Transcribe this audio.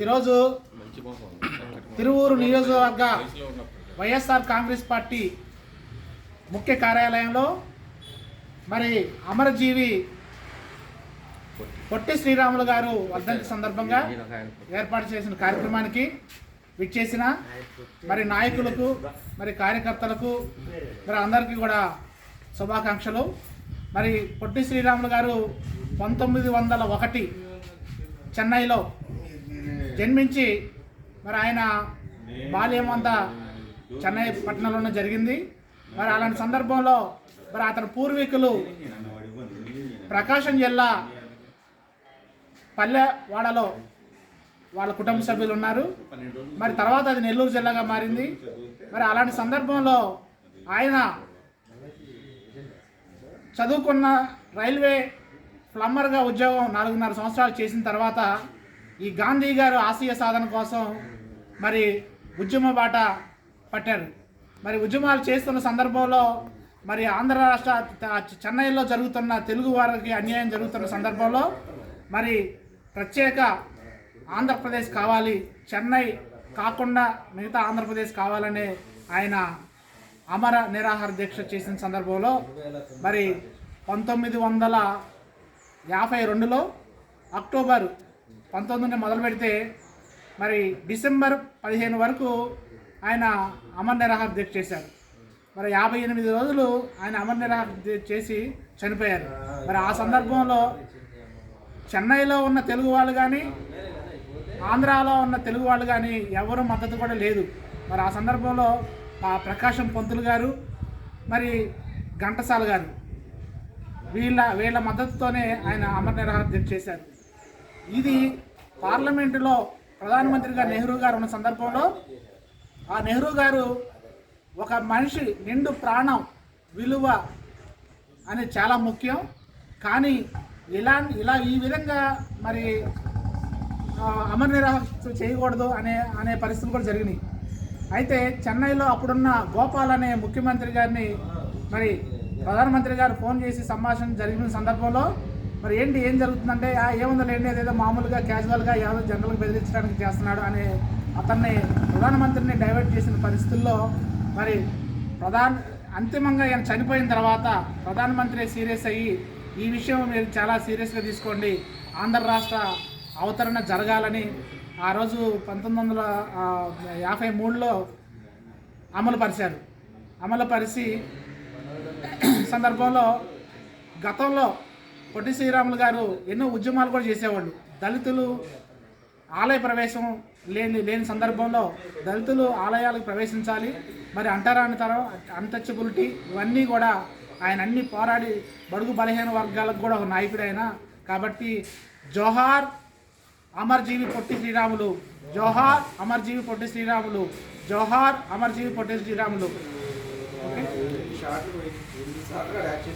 ఈరోజు తిరువూరు నియోజకవర్గ వైఎస్ఆర్ కాంగ్రెస్ పార్టీ ముఖ్య కార్యాలయంలో మరి అమరజీవి పొట్టి శ్రీరాములు గారు వర్ధంతి సందర్భంగా ఏర్పాటు చేసిన కార్యక్రమానికి విచ్చేసిన మరి నాయకులకు మరి కార్యకర్తలకు మరి అందరికీ కూడా శుభాకాంక్షలు. మరి పొట్టి శ్రీరాములు గారు పంతొమ్మిది వందల ఒకటి చెన్నైలో జన్మించి మరి ఆయన బాల్యం అంతా చెన్నై పట్టణంలోనే జరిగింది. మరి అలాంటి సందర్భంలో మరి అతని పూర్వీకులు ప్రకాశం జిల్లా పల్లెవాడలో వాళ్ళ కుటుంబ సభ్యులు ఉన్నారు. మరి తర్వాత అది నెల్లూరు జిల్లాగా మారింది. మరి అలాంటి సందర్భంలో ఆయన చదువుకున్న రైల్వే ప్లంబర్గా ఉద్యోగం నాలుగున్నర సంవత్సరాలు చేసిన తర్వాత ఈ గాంధీ గారు ఆశయ సాధన కోసం మరి ఉద్యమ బాట పట్టారు. మరి ఉద్యమాలు చేస్తున్న సందర్భంలో మరి ఆంధ్ర రాష్ట్ర చెన్నైలో జరుగుతున్న తెలుగు వారికి అన్యాయం జరుగుతున్న సందర్భంలో మరి ప్రత్యేక ఆంధ్రప్రదేశ్ కావాలి చెన్నై కాకుండా మిగతా ఆంధ్రప్రదేశ్ కావాలనే ఆయన అమర నిరాహార దీక్ష చేసిన సందర్భంలో మరి పంతొమ్మిది వందల యాభై రెండులో అక్టోబర్ పంతొమ్మిది మొదలు పెడితే మరి డిసెంబర్ పదిహేను వరకు ఆయన అమర నిరాహార దీక్ష చేశారు. మరి యాభై ఎనిమిది రోజులు ఆయన అమర నిరాహార దీక్ష చేసి చనిపోయారు. మరి ఆ సందర్భంలో చెన్నైలో ఉన్న తెలుగు వాళ్ళు కానీ ఆంధ్రాలో ఉన్న తెలుగు వాళ్ళు కానీ ఎవరు మద్దతు కూడా లేదు. మరి ఆ సందర్భంలో ఆ ప్రకాశం పంతులు గారు మరి ఘంటసాల గారు వీళ్ళ వీళ్ళ మద్దతుతోనే ఆయన అమర నిరాహార దీక్ష చేశారు. ఇది పార్లమెంటులో ప్రధానమంత్రిగా నెహ్రూ గారు ఉన్న సందర్భంలో ఆ నెహ్రూ గారు ఒక మనిషి నిండు ప్రాణం విలువ అనేది చాలా ముఖ్యం. కానీ ఇలా ఇలా ఈ విధంగా మరి అమర నిరాహార చేయకూడదు అనే అనే పరిస్థితులు కూడా జరిగినాయి. అయితే చెన్నైలో అప్పుడున్న గోపాల్ అనే ముఖ్యమంత్రి గారిని మరి ప్రధానమంత్రి గారు ఫోన్ చేసి సంభాషణ జరిగిన సందర్భంలో మరి ఏంటి ఏం జరుగుతుందంటే ఏముందండి ఏముందో లేండి మామూలుగా క్యాజువల్గా ఏదో జనరల్గా బెదిరించడానికి చేస్తున్నాడు అనే అతన్ని ప్రధానమంత్రిని డైవర్ట్ చేసిన పరిస్థితుల్లో మరి ప్రధాన అంతిమంగా ఆయన చనిపోయిన తర్వాత ప్రధానమంత్రి సీరియస్ అయ్యి ఈ విషయం మీరు చాలా సీరియస్గా తీసుకోండి ఆంధ్ర రాష్ట్ర అవతరణ జరగాలని ఆ రోజు పంతొమ్మిది వందల యాభై మూడులో అమలు పరిచారు అమలు పరిచి సందర్భంలో గతంలో పొట్టి శ్రీరాములు గారు ఎన్నో ఉద్యమాలు కూడా చేసేవాళ్ళు. దళితులు ఆలయ ప్రవేశం లేని లేని సందర్భంలో దళితులు ఆలయాలకు ప్రవేశించాలి. మరి అంటరానితనం అన్టచబిలిటీ ఇవన్నీ కూడా ఆయన అన్ని పోరాడి బడుగు బలహీన వర్గాలకు కూడా ఒక నాయకుడు ఆయన. కాబట్టి జోహార్ అమర్జీవి పొట్టి శ్రీరాములు జోహార్ అమర్జీవి పొట్టి శ్రీరాములు జోహార్ అమర్జీవి పొట్టి శ్రీరాములు. ఓకే?